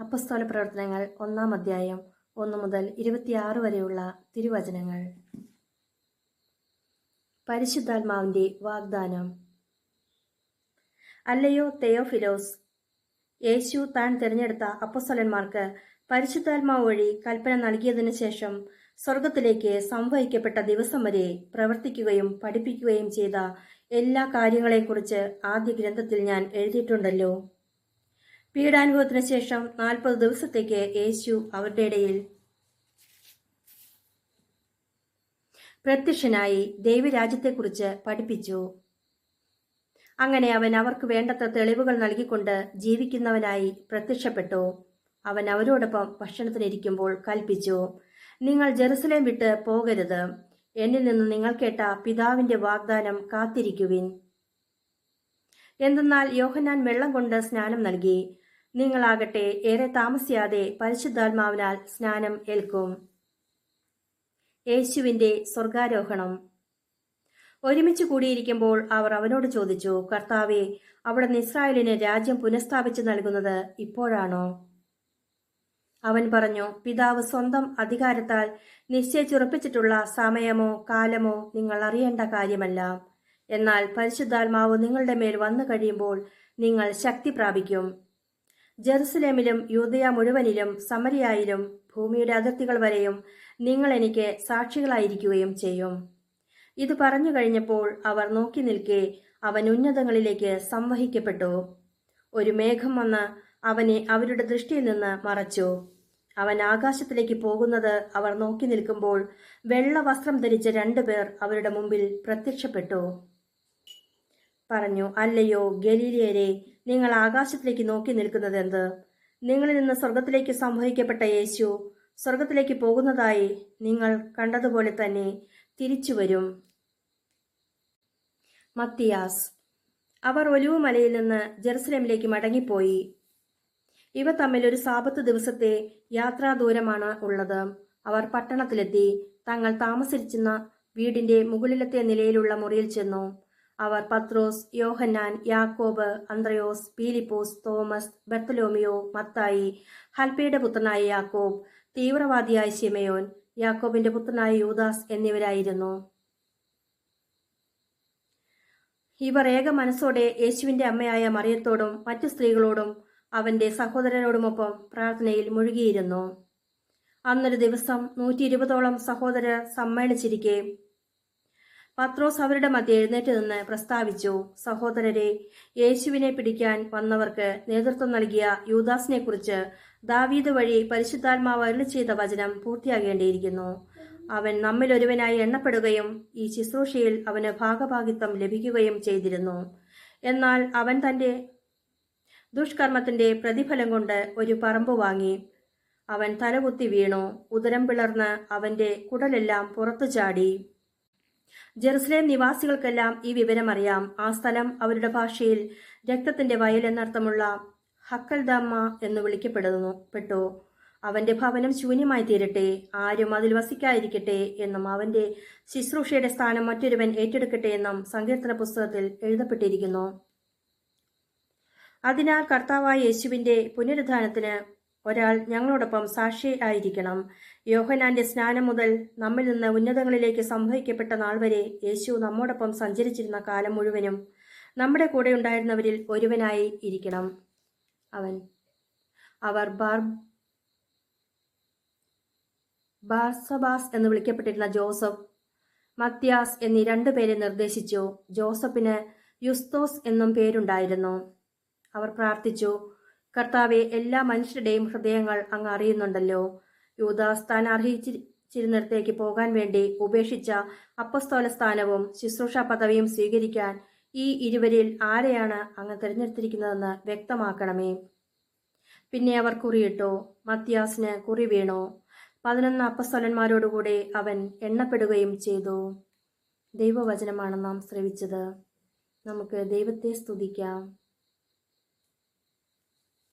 അപ്പസ്തോല പ്രവർത്തനങ്ങൾ ഒന്നാം അധ്യായം ഒന്ന് മുതൽ ഇരുപത്തിയാറ് വരെയുള്ള തിരുവചനങ്ങൾ. പരിശുദ്ധാത്മാവിന്റെ വാഗ്ദാനം. അല്ലയോ തെയോഫിലോസ് യേശു താൻ തിരഞ്ഞെടുത്ത അപ്പസ്തോലന്മാർക്ക് പരിശുദ്ധാത്മാവ് വഴി കൽപ്പന നൽകിയതിനു ശേഷം സ്വർഗത്തിലേക്ക് സംവഹിക്കപ്പെട്ട ദിവസം വരെ പ്രവർത്തിക്കുകയും പഠിപ്പിക്കുകയും ചെയ്ത എല്ലാ കാര്യങ്ങളെക്കുറിച്ച് ആദ്യ ഗ്രന്ഥത്തിൽ ഞാൻ എഴുതിയിട്ടുണ്ടല്ലോ. പീഡാനുഭവത്തിന് ശേഷം നാൽപ്പത് ദിവസത്തേക്ക് യേശു അവരുടെ ഇടയിൽ പ്രത്യക്ഷനായി ദൈവരാജ്യത്തെക്കുറിച്ച് പഠിപ്പിച്ചു. അങ്ങനെ അവൻ അവർക്ക് വേണ്ടത്ര തെളിവുകൾ നൽകിക്കൊണ്ട് ജീവിക്കുന്നവനായി പ്രത്യക്ഷപ്പെട്ടു. അവൻ അവരോടൊപ്പം ഭക്ഷണത്തിനിരിക്കുമ്പോൾ കൽപ്പിച്ചു നിങ്ങൾ ജെറുസലേം വിട്ട് പോകരുത്. എന്നിൽ നിന്ന് നിങ്ങൾ കേട്ട പിതാവിന്റെ വാഗ്ദാനം കാത്തിരിക്കുവിൻ. എന്തെന്നാൽ യോഹന്നാൻ വെള്ളം കൊണ്ട് സ്നാനം നൽകി. നിങ്ങളാകട്ടെ ഏറെ താമസിയാതെ പരിശുദ്ധാത്മാവിനാൽ സ്നാനം ഏൽക്കും. യേശുവിന്റെ സ്വർഗാരോഹണം. ഒരുമിച്ച് കൂടിയിരിക്കുമ്പോൾ അവർ അവനോട് ചോദിച്ചു കർത്താവെ അവിടെ ഇസ്രായേലിന് രാജ്യം പുനഃസ്ഥാപിച്ചു നൽകുന്നത് ഇപ്പോഴാണോ? അവൻ പറഞ്ഞു പിതാവ് സ്വന്തം അധികാരത്താൽ നിശ്ചയിച്ചുറപ്പിച്ചിട്ടുള്ള സമയമോ കാലമോ നിങ്ങൾ അറിയേണ്ട കാര്യമല്ല. എന്നാൽ പരിശുദ്ധാത്മാവ് നിങ്ങളുടെ മേൽ വന്നു കഴിയുമ്പോൾ നിങ്ങൾ ശക്തി പ്രാപിക്കും. ജെറുസലേമിലും യൂതയ മുഴുവനിലും സമരിയായിലും ഭൂമിയുടെ അതിർത്തികൾ വരെയും നിങ്ങൾ എനിക്ക് സാക്ഷികളായിരിക്കുകയും ചെയ്യും. ഇത് പറഞ്ഞു കഴിഞ്ഞപ്പോൾ അവർ നോക്കി നിൽക്കെ അവൻ ഉന്നതങ്ങളിലേക്ക് സംവഹിക്കപ്പെട്ടു. ഒരു മേഘം വന്ന് അവനെ അവരുടെ ദൃഷ്ടിയിൽ നിന്ന് മറച്ചു. അവൻ ആകാശത്തിലേക്ക് പോകുന്നത് അവർ നോക്കി നിൽക്കുമ്പോൾ വെള്ള വസ്ത്രം ധരിച്ച രണ്ടുപേർ അവരുടെ മുമ്പിൽ പ്രത്യക്ഷപ്പെട്ടു. പറഞ്ഞു അല്ലയോ ഗലീലിയരെ നിങ്ങൾ ആകാശത്തിലേക്ക് നോക്കി നിൽക്കുന്നത് എന്ത്? നിങ്ങളിൽ നിന്ന് സ്വർഗത്തിലേക്ക് സംഭവിക്കപ്പെട്ട യേശു സ്വർഗത്തിലേക്ക് പോകുന്നതായി നിങ്ങൾ കണ്ടതുപോലെ തന്നെ തിരിച്ചു വരും. മത്തിയാസ്. അവർ ഒലിവുമലയിൽ നിന്ന് ജെറുസലേമിലേക്ക് മടങ്ങിപ്പോയി. ഇവ തമ്മിൽ ഒരു സാപത്ത് ദിവസത്തെ യാത്രാ ദൂരമാണ് ഉള്ളത്. അവർ പട്ടണത്തിലെത്തി. തങ്ങൾ താമസിച്ചിരുന്ന വീടിന്റെ മുകളിലത്തെ നിലയിലുള്ള മുറിയിൽ ചെന്നു. അവർ പത്രോസ് യോഹന്നാൻ യാക്കോബ് അന്ത്രയോസ് പീലിപ്പോസ് തോമസ് ബർത്തലോമിയോ മത്തായി ഹൽപ്പയുടെ പുത്രനായ യാക്കോബ് തീവ്രവാദിയായ ശിമയോൻ യാക്കോബിന്റെ പുത്രനായ യൂദാസ് എന്നിവരായിരുന്നു. ഇവർ ഏക മനസ്സോടെ യേശുവിന്റെ അമ്മയായ മറിയത്തോടും മറ്റു സ്ത്രീകളോടും അവന്റെ സഹോദരരോടുമൊപ്പം പ്രാർത്ഥനയിൽ മുഴുകിയിരുന്നു. അന്നൊരു ദിവസം നൂറ്റി ഇരുപതോളം സഹോദരർ സമ്മേളിച്ചിരിക്കെ പത്രോസ് അവരുടെ മധ്യ എഴുന്നേറ്റ് നിന്ന് പ്രസ്താവിച്ചു സഹോദരരെ യേശുവിനെ പിടിക്കാൻ വന്നവർക്ക് നേതൃത്വം നൽകിയ യൂദാസിനെ കുറിച്ച് ദാവീദ് വഴി പരിശുദ്ധാത്മാവ് അരുളി ചെയ്ത വചനം പൂർത്തിയാകേണ്ടിയിരിക്കുന്നു. അവൻ നമ്മിലൊരുവനായി എണ്ണപ്പെടുകയും ഈ ശുശ്രൂഷയിൽ അവന് ഭാഗഭാഗിത്വം ലഭിക്കുകയും ചെയ്തിരുന്നു. എന്നാൽ അവൻ തന്റെ ദുഷ്കർമ്മത്തിന്റെ പ്രതിഫലം കൊണ്ട് ഒരു പറമ്പ് വാങ്ങി. അവൻ തലകുത്തി വീണു ഉദരം പിളർന്ന് അവന്റെ കുടലെല്ലാം പുറത്തു ചാടി. ജെറുസലേം നിവാസികൾക്കെല്ലാം ഈ വിവരം അറിയാം ആ സ്ഥലം അവരുടെ ഭാഷയിൽ രക്തത്തിന്റെ വയൽ എന്നർത്ഥമുള്ള ഹക്കൽദമ്മ എന്ന് വിളിക്കപ്പെടുന്നു. പെട്ടു അവന്റെ ഭവനം ശൂന്യമായി തീരട്ടെ ആരും അതിൽ വസിക്കാതിരിക്കട്ടെ എന്നും അവന്റെ ശുശ്രൂഷയുടെ സ്ഥാനം മറ്റൊരുവൻ ഏറ്റെടുക്കട്ടെ എന്നും സങ്കീർത്തന പുസ്തകത്തിൽ എഴുതപ്പെട്ടിരിക്കുന്നു. അതിനാൽ കർത്താവായ യേശുവിന്റെ പുനരുദ്ധാനത്തിന് ഒരാൾ ഞങ്ങളോടൊപ്പം സാക്ഷി ആയിരിക്കണം യോഹനാന്റെ സ്നാനം മുതൽ നമ്മിൽ നിന്ന് ഉന്നതങ്ങളിലേക്ക് സംഭവിക്കപ്പെട്ട നാൾ വരെ യേശു നമ്മോടൊപ്പം സഞ്ചരിച്ചിരുന്ന കാലം മുഴുവനും നമ്മുടെ കൂടെ ഉണ്ടായിരുന്നവരിൽ ഒരുവനായി ഇരിക്കണം. അവൻ അവർ ബാർ ബാർസബാസ് എന്ന് വിളിക്കപ്പെട്ടിരുന്ന ജോസഫ് മത്യാസ് എന്നീ രണ്ടു പേരെ നിർദ്ദേശിച്ചു. ജോസഫിന് യുസ്തോസ് എന്നും പേരുണ്ടായിരുന്നു. അവർ പ്രാർത്ഥിച്ചു കർത്താവെ എല്ലാ മനുഷ്യരുടെയും ഹൃദയങ്ങൾ അങ്ങ് അറിയുന്നുണ്ടല്ലോ. യൂദാസ് താൻ അർഹിച്ചിരുന്നിടത്തേക്ക് പോകാൻ വേണ്ടി ഉപേക്ഷിച്ച അപ്പസ്തോല സ്ഥാനവും ശുശ്രൂഷ പദവിയും സ്വീകരിക്കാൻ ഈ ഇരുവരിൽ ആരെയാണ് അങ്ങ് തിരഞ്ഞെടുത്തിരിക്കുന്നതെന്ന് വ്യക്തമാക്കണമേ. പിന്നെ അവർ കുറിയിട്ടോ മത്യാസിന് കുറി വീണോ. പതിനൊന്ന് അപ്പസ്തോലന്മാരോടുകൂടെ അവൻ എണ്ണപ്പെടുകയും ചെയ്തു. ദൈവവചനമാണ് നാം ശ്രവിച്ചത്. നമുക്ക് ദൈവത്തെ സ്തുതിക്കാം.